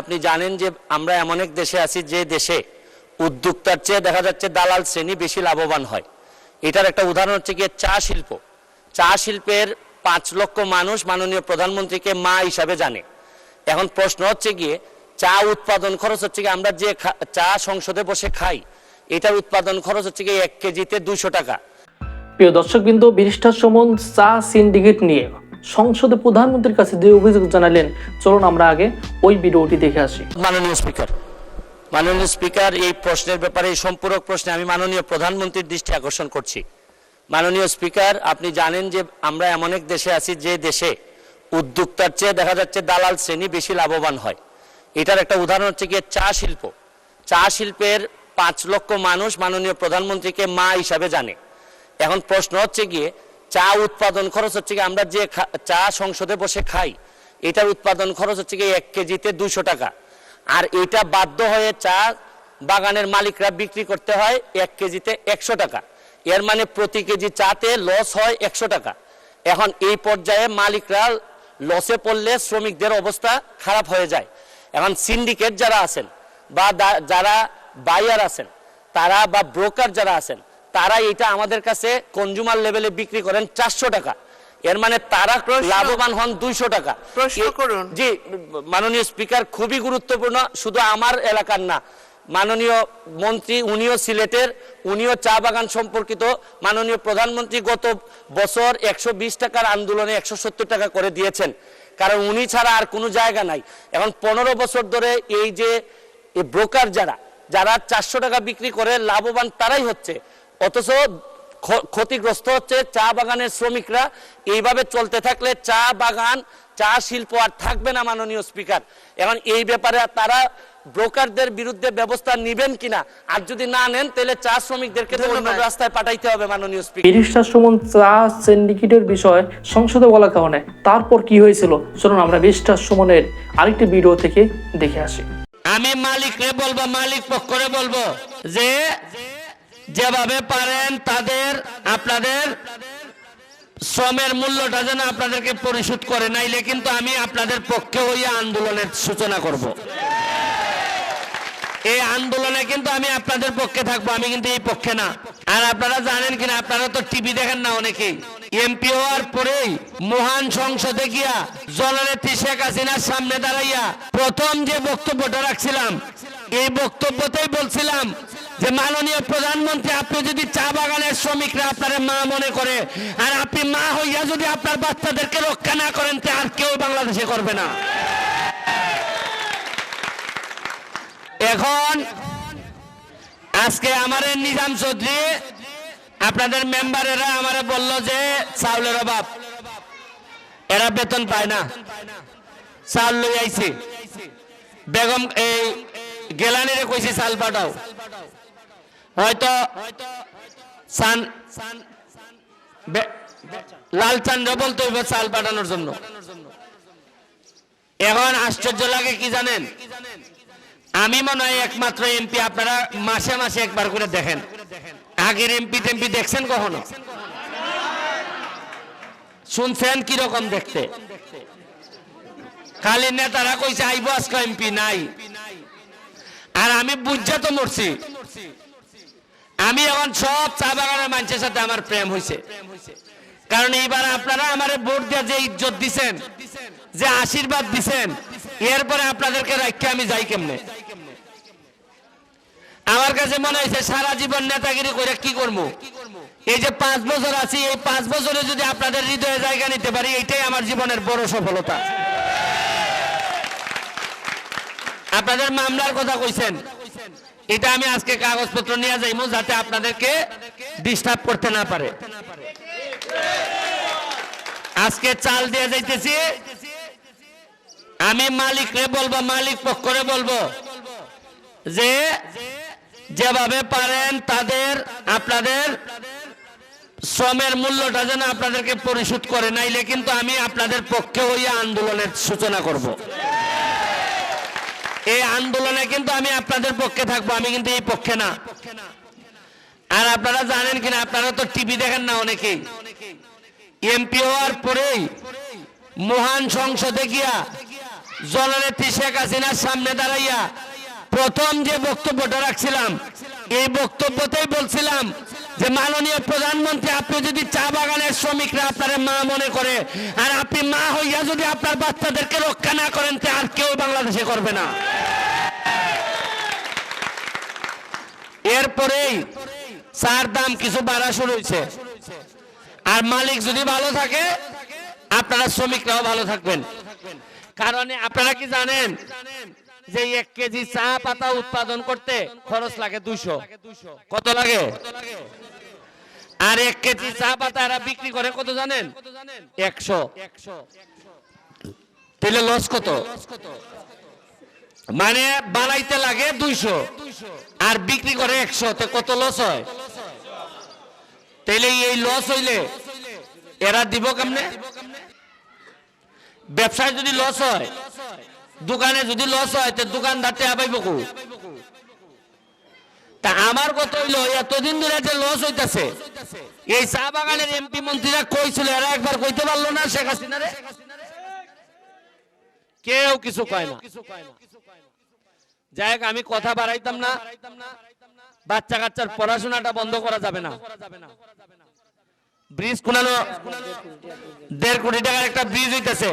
আপনি জানেন যে আমরা এমন এক দেশে আছি যে দেশে উদ্যোক্তার চেয়ে দেখা যাচ্ছে দালাল শ্রেণি বেশি লাভবান হয়। এটার একটা উদাহরণ হচ্ছে গিয়ে চা শিল্প। চা শিল্পের পাঁচ লক্ষ মানুষ মাননীয় প্রধানমন্ত্রীকে মা হিসাবে জানে। এখন প্রশ্ন হচ্ছে গিয়ে চা উৎপাদন খরচ হচ্ছে গিয়ে আমরা যে চা সংসদে বসে খাই, এটার উৎপাদন খরচ হচ্ছে গিয়ে এক কেজিতে দুশো টাকা। প্রিয় দর্শকবৃন্দ সুমন চা সিন্ডিকেট নিয়ে সংসদে প্রধানমন্ত্রীর কাছে যে অভিযোগ জানালেন। চলুন আমরা আগে ওই ভিডিওটি দেখে আসি। মাননীয় স্পিকার মাননীয় স্পিকার, এই প্রশ্নের ব্যাপারে, এই সম্পূরক প্রশ্নে আমি মাননীয় প্রধানমন্ত্রীর দৃষ্টি আকর্ষণ করছি। মাননীয় স্পিকার, আপনি জানেন যে আমরা এমন এক দেশে আছি যে দেশে উদ্যোক্তার চেয়ে দেখা যাচ্ছে দালাল শ্রেণি বেশি লাভবান হয়। এটার একটা উদাহরণ হচ্ছে গিয়ে চা শিল্প। চা শিল্পের পাঁচ লক্ষ মানুষ মাননীয় প্রধানমন্ত্রীকে মা হিসাবে জানে। এখন প্রশ্ন হচ্ছে গিয়ে চা উৎপাদন খরচ হচ্ছে গিয়ে আমরা যে চা সংসদে বসে খাই, এটার উৎপাদন খরচ হচ্ছে গিয়ে এক কেজিতে দুশো টাকা। আর এটা বাধ্য হয়ে চা বাগানের মালিকরা বিক্রি করতে হয় এক কেজিতে একশো টাকা। এর মানে প্রতি কেজি চাতে লস হয় একশো টাকা। এখন এই পর্যায়ে মালিকরা লসে পড়লে শ্রমিকদের অবস্থা খারাপ হয়ে যায়। এখন সিন্ডিকেট যারা আছেন বা যারা বায়ার আছেন, তারা বা ব্রোকার যারা আছেন তারা এটা আমাদের কাছে কনজুমার লেভেলে বিক্রি করেন চারশো টাকা। এর মানে তারা লাভবান হন দুইশো টাকা। প্রশ্ন করুন। জি মাননীয় স্পিকার খুবই গুরুত্বপূর্ণ শুধু আমার এলাকার না মাননীয় মন্ত্রী উনিও সিলেটের উনিও চা বাগান সম্পর্কিত মাননীয় প্রধানমন্ত্রী গত বছর একশো বিশ টাকার আন্দোলনে একশো সত্তর টাকা করে দিয়েছেন। কারণ উনি ছাড়া আর কোনো জায়গা নাই। এখন পনেরো বছর ধরে এই যে ব্রোকার যারা যারা চারশো টাকা বিক্রি করে লাভবান তারাই হচ্ছে। অথচ ক্ষতিগ্রস্ত হচ্ছে চা বাগানের শ্রমিকরা। এইভাবে চলতে থাকলে চা বাগান চা শিল্প আর থাকবে না মাননীয় স্পিকার। এখন এই ব্যাপারে তারা ব্রোকারদের বিরুদ্ধে ব্যবস্থা নিবেন কিনা আর যদি না নেন তাহলে চা শ্রমিকদেরকে অন্য রাস্তায় পাঠাইতে হবে মাননীয় স্পিকার। ব্যারিস্টার সুমন চা সিন্ডিকেটের বিষয় সংসদে বলার কারণে। তারপর কি হয়েছিল? চলুন আমরা ব্যারিস্টার সুমনের আরেকটি ভিডিও থেকে দেখে আসি। আমি মালিকরে বলব মালিক পক্ষরে বলব যে যেভাবে পারেন তাদের, আপনাদের শ্রমের মূল্যটা যেন আপনাদেরকে পরিশোধ করে, নাইলে কিন্তু আমি আপনাদের পক্ষে হইয়া আন্দোলনের সূচনা করব। এই আন্দোলনে কিন্তু আমি আপনাদের পক্ষে থাকব, আমি কিন্তু এই পক্ষে না। আর আপনারা জানেন কিনা, আপনারা তো টিভি দেখেন না অনেকেই। এমপি হওয়ার পরেই মহান সংসদে গিয়া জননেত্রী শেখ হাসিনার সামনে দাঁড়াইয়া প্রথম যে বক্তব্যটা রাখছিলাম, এই বক্তব্যতেই বলছিলাম যে মাননীয় প্রধানমন্ত্রী, আপনি যদি চা বাগানের শ্রমিকরা আপনার মা মনে করে, আর আপনি মা হইয়া যদি আপনার বাচ্চাদেরকে রক্ষা না করেন, তে আর কেউ বাংলাদেশে করবে না। এখন, আজকে আমার নিজাম চৌধুরী, আপনাদের মেম্বারেরা আমারে বলল যে, চাউলের অভাব। এরা বেতন পায় না। চাল লই আইছি। বেগম, এই গেলানিরে কইছি, চাল পাঠাও। হয়তো বলতে চাল পাঠানোর জন্য। এখন আশ্চর্য লাগে কি জানেন? আমি মনে হয় একমাত্র এমপি আপনারা মাসে মাসে একবার করে দেখেন। আগের এমপি টেমপি দেখছেন কখনো? শুনছেন কীরকম দেখতে? খালি নেতারা কইছে, আইব আজকে এমপি নাই। আর আমি বুঝা তো মরছি। আমি এখন সব চা বাগানের মানুষের সাথে আমার প্রেম হয়েছে কারণ এইবার আপনারা আমারে ভোট দিয়ে যে ইজ্জত দিছেন, যে আশীর্বাদ দিছেন, এরপরে আপনাদেরকে রাখতে আমি যাই কেমনে? আমার কাছে মনে হয়েছে সারা জীবন নেতাগিরি করে কি করব? এই যে পাঁচ বছর আছি, এই পাঁচ বছরে যদি আপনাদের হৃদয়ে জায়গা নিতে পারি এটাই আমার জীবনের বড় সফলতা। আপনাদের মামলার কথা কইছেন। এটা আমি আজকে কাগজপত্র নিয়ে যাইমু যাতে আপনাদেরকে ডিস্টার্ব করতে না পারে। আজকে চাল দিয়ে যাইতেছি। আমি মালিকরে বলব, মালিক পক্ষরে বলব যে, যেভাবে পারেন তাদের, আপনাদের শ্রমের মূল্যটা যেন আপনাদেরকে পরিশোধ করে, নাইলে কিন্তু আমি আপনাদের পক্ষে হইয়া আন্দোলনের সূচনা করব। এই আন্দোলনে কিন্তু আমি আপনাদের পক্ষে থাকব, আমি কিন্তু এই পক্ষে না। আর আপনারা জানেন কিনা, আপনারা তো টিভি দেখেন না অনেকেই। এমপি হওয়ার পরেই মহান সংসদে গিয়া জননেত্রী শেখ হাসিনার সামনে দাঁড়াইয়া প্রথম যে বক্তব্যটা রাখছিলাম, এই বক্তব্যতেই বলছিলাম যে মাননীয় প্রধানমন্ত্রী, আপনি যদি চা বাগানের শ্রমিকরা আপনার মা মনে করে, আর আপনি মা হইয়া যদি আপনার বাচ্চাদেরকে রক্ষা না করেন, তে আর কেউ বাংলাদেশে করবে না। এরপরেই চার দাম কিছু বাড়া শুরু হয়েছে আর মালিক যদি ভালো থাকে, আপনারা শ্রমিকরাও ভালো থাকবেন। কারণ আপনারা কি জানেন? যে এক কেজি চা পাতা উৎপাদন করতে খরচ লাগে দুইশো। কত লাগে? আর এক কেজি চা পাতা এরা বিক্রি করে কত জানেন? একশো। তাহলে লস কত? মানে বানাইতে লাগে দুইশো, আর বিক্রি করে একশো কত লস হয়? তাইলে এই লস হইলে এরা দিব কেমনে? ব্যবসায় যদি লস হয় দোকানে যদি লস হয়, তো দোকানদারতে আবাই বকু তা আমার কত হইল, এতদিন ধরে যে লস হইতাছে, এই চা বাগানের এমপি মন্ত্রীরা কইছিল, এরা একবার কইতে পারল না শেখ হাসিনারে। কেউ কিছু কয় না। যাই আমি কথা বাড়াইতাম না। বাচ্চা কাচ্চার পড়াশোনাটা বন্ধ করা যাবে না। ব্রিজ কোনানো দেড় কোটি টাকার একটা ব্রিজ হইতেছে।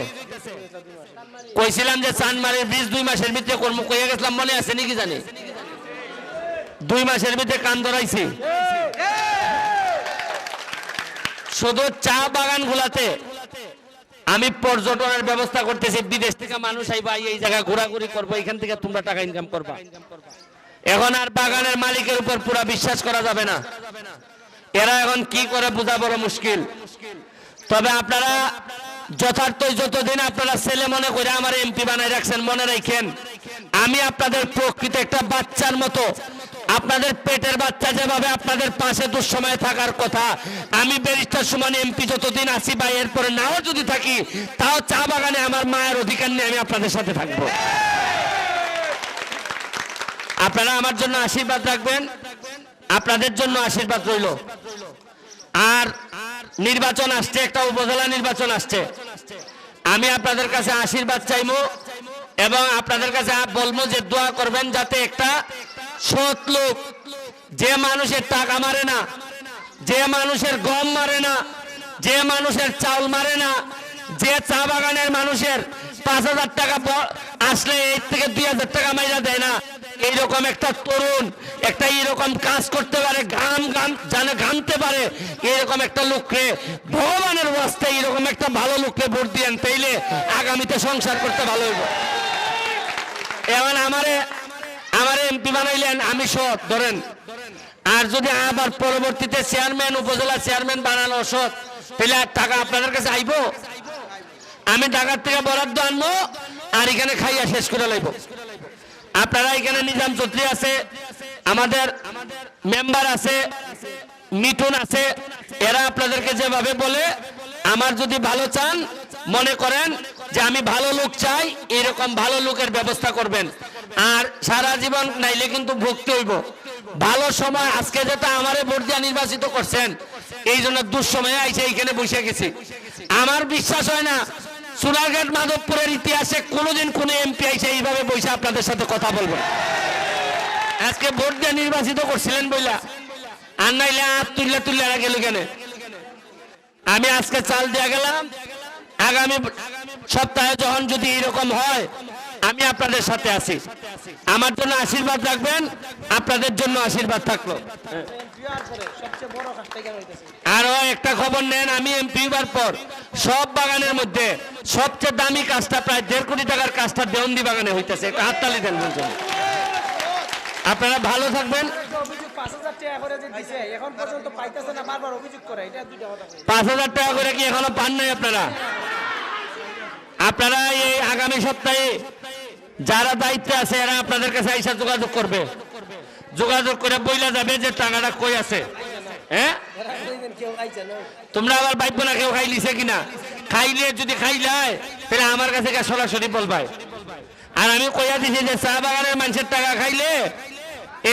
কইছিলাম যে চানমারের ব্রিজ দুই মাসের ভিতরে কর্ম, কইয়া গেছিলাম, মনে আছে নাকি জানি? দুই মাসের ভিতরে কান ধরাইছি। শুধু চা বাগান গুলাতে আমি পর্যটনের ব্যবস্থা করতেছি, বিদেশ থেকে মানুষ আইবা, এই জায়গা ঘোরাঘুরি করব, এখান থেকে তোমরা টাকা ইনকাম করবা। এখন আর বাগানের মালিকের উপর পুরা বিশ্বাস করা যাবে না। এরা এখন কি করে বোঝা বড় মুশকিল? তবে আপনারা যথার্থ যতদিন আপনারা ছেলে মনে করে আমার এমপি বানাই রাখছেন, মনে রাখেন, আমি আপনাদের প্রকৃত একটা বাচ্চার মতো, আপনাদের পেটের বাচ্চা যেভাবে আপনাদের পাশে দুঃসময় থাকার কথা, আমি ব্যারিস্টার সমান এমপি যতদিন আছি বা এরপরে নাও যদি থাকি, তাও চা বাগানে আমার মায়ের অধিকার নিয়ে আমি আপনাদের সাথে থাকব। আপনারা আমার জন্য আশীর্বাদ রাখবেন। আপনাদের জন্য আশীর্বাদ রইল। আর নির্বাচন আসছে, একটা উপজেলা নির্বাচন আসছে। আমি আপনাদের কাছে আশীর্বাদ চাইব এবং আপনাদের কাছে বলব যে দোয়া করবেন যাতে একটা সৎ লোক, যে মানুষের টাকা মারে না, যে মানুষের গম মারে না, যে মানুষের চাউল মারে না, যে চা বাগানের মানুষের পাঁচ হাজার টাকা আসলে এর থেকে দুই হাজার টাকা মাইরা দেয় না। এইরকম একটা তরুণ, একটা এইরকম কাজ করতে পারে গান গান জানে গানতে পারে এরকম একটা লোককে, ভগবানের ওয়াস্তে এরকম একটা ভালো লোককে ভোট দিয়েন তাইলে আগামীতে সংসার করতে ভালো হইব। এখন আমারে আমারে এমপি বানাইলেন আমি সৎ, ধরেন। আর যদি আবার পরবর্তীতে চেয়ারম্যান, উপজেলা চেয়ারম্যান বানানো সৎ, তাহলে আর টাকা আপনাদের কাছে আইব? আমি ঢাকার থেকে বরাদ্দ আনব, আর এখানে খাইয়া শেষ করে লাইব। আপনারা এখানে নিজাম চৌধুরী আছে, আমাদের মেম্বার আছে, মিঠুন আছে, এরা আপনাদেরকে যেভাবে বলে, আমার যদি ভালো চান, মনে করেন যে আমি ভালো লোক চাই, এরকম ভালো লোকের ব্যবস্থা করবেন। আর সারা জীবন নাইলে কিন্তু ভুগতে হইব। ভালো সময়, আজকে যেটা আমারে ভোট দিয়া নির্বাচিত করছেন, এই জন্য দুঃসময়ে আইসে এইখানে বসে গেছি। আমার বিশ্বাস হয় না সোনারঘাট মাধবপুরের ইতিহাসে কোনোদিন কোন এমপি আইসে এইভাবে বসে আপনাদের সাথে কথা বলব। আজকে ভোট দিয়ে নির্বাচিত করছিলেন বইলা। আর নাইলে আর তুললে তুললে আগে কেন? আমি আজকে চাল দিয়ে গেলাম। আগামী সপ্তাহে যখন যদি এরকম হয় আমি আপনাদের সাথে আছি। আমার জন্য আশীর্বাদ রাখবেন, আপনাদের জন্য আশীর্বাদ থাকল। আরও একটা খবর নেন, আমি এমপি হবার পর সব বাগানের মধ্যে সবচেয়ে দামি কাজটা প্রায় দেড় কোটি টাকার কাজটা দেওয়ন্দি বাগানে হইতেছে। একটা হাততালি দেন বলছেন আপনারা ভালো থাকবেন। পাঁচ হাজার টাকা করে কি এখনও পান নাই আপনারা? আপনারা এই আগামী সপ্তাহে যারা দায়িত্বে আছে, এরা আপনাদের কাছে আইসা যোগাযোগ করবে। যোগাযোগ করে বইলা যাবে যে টাকাটা কই আছে। হ্যাঁ? তোমরা আবার বাইব না কেউ খাই লিছে কিনা। খাইলে যদি খাইলাই তাহলে আমার কাছে সরাসরি বলবাই। আর আমি কইয়া দিছি যে চা বাগানের মানুষের টাকা খাইলে,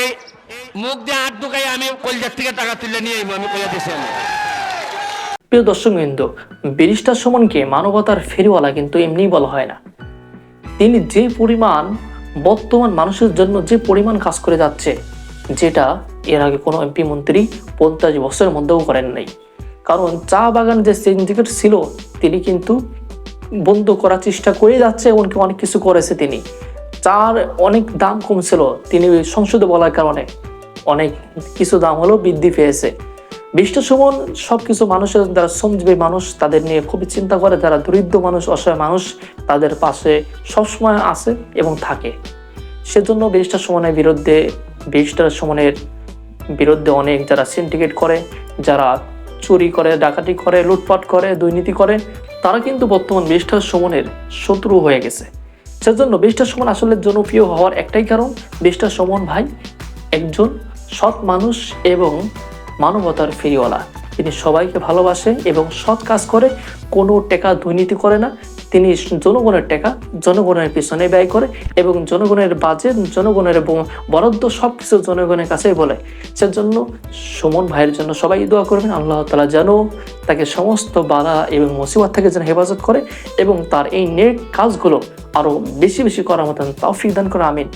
এই মুখ দিয়ে হাত ঢুকাই আমি কলজার থেকে টাকা তুলে নিয়ে আইবো, আমি কইয়া দিছি আমি। প্রিয় দর্শক বিন্দু, ব্যারিস্টার সুমনকে মানবতার ফেরিওয়ালা কিন্তু এমনিই বলা হয় না। তিনি যে পরিমাণ বর্তমান মানুষের জন্য যে পরিমাণ কাজ করে যাচ্ছে, যেটা এর আগে কোনো এমপি মন্ত্রী পঞ্চাশ বছরের মধ্যেও করেন নাই। কারণ চা বাগান যে সিন্ডিকেট ছিল, তিনি কিন্তু বন্ধ করার চেষ্টা করে যাচ্ছে, এমনকি অনেক কিছু করেছে তিনি। চার অনেক দাম কমছিল, তিনি সংসদে বলার কারণে অনেক কিছু দাম হলেও বৃদ্ধি পেয়েছে। বিষ্ট সুমন সব কিছু মানুষের যারা শ্রমজীবী মানুষ, তাদের নিয়ে খুবই চিন্তা করে। যারা দরিদ্র মানুষ, অসহায় মানুষ, তাদের পাশে সবসময় আছে এবং থাকে। সেজন্য ব্যারিস্টার সুমনের বিরুদ্ধে ব্যারিস্টার সুমনের বিরুদ্ধে অনেক যারা সিন্ডিকেট করে, যারা চুরি করে, ডাকাতি করে, লুটপাট করে, দুর্নীতি করে, তারা কিন্তু বর্তমান ব্যারিস্টার সুমনের শত্রু হয়ে গেছে। সেজন্য ব্যারিস্টার সুমন আসলে জনপ্রিয় হওয়ার একটাই কারণ ব্যারিস্টার সুমন ভাই একজন সৎ মানুষ এবং মানবতার ফেরিওয়ালা। তিনি সবাইকে ভালোবাসে এবং সৎ কাজ করে, কোনো টাকা দুর্নীতি করে না। তিনি জনগণের টাকা, জনগণের পিছনে ব্যয় করে এবং জনগণের বাজেট জনগণের বরাদ্দ সব কিছু জনগণের কাছেই বলে। সেজন্য সুমন ভাইয়ের জন্য সবাই দোয়া করবেন, আল্লাহ তালা যেন তাকে সমস্ত বাধা এবং মুসিবত থেকে যেন হেফাজত করে এবং তার এই নেট কাজগুলো আরও বেশি বেশি করার মতন তৌফিক দান করে আমিন।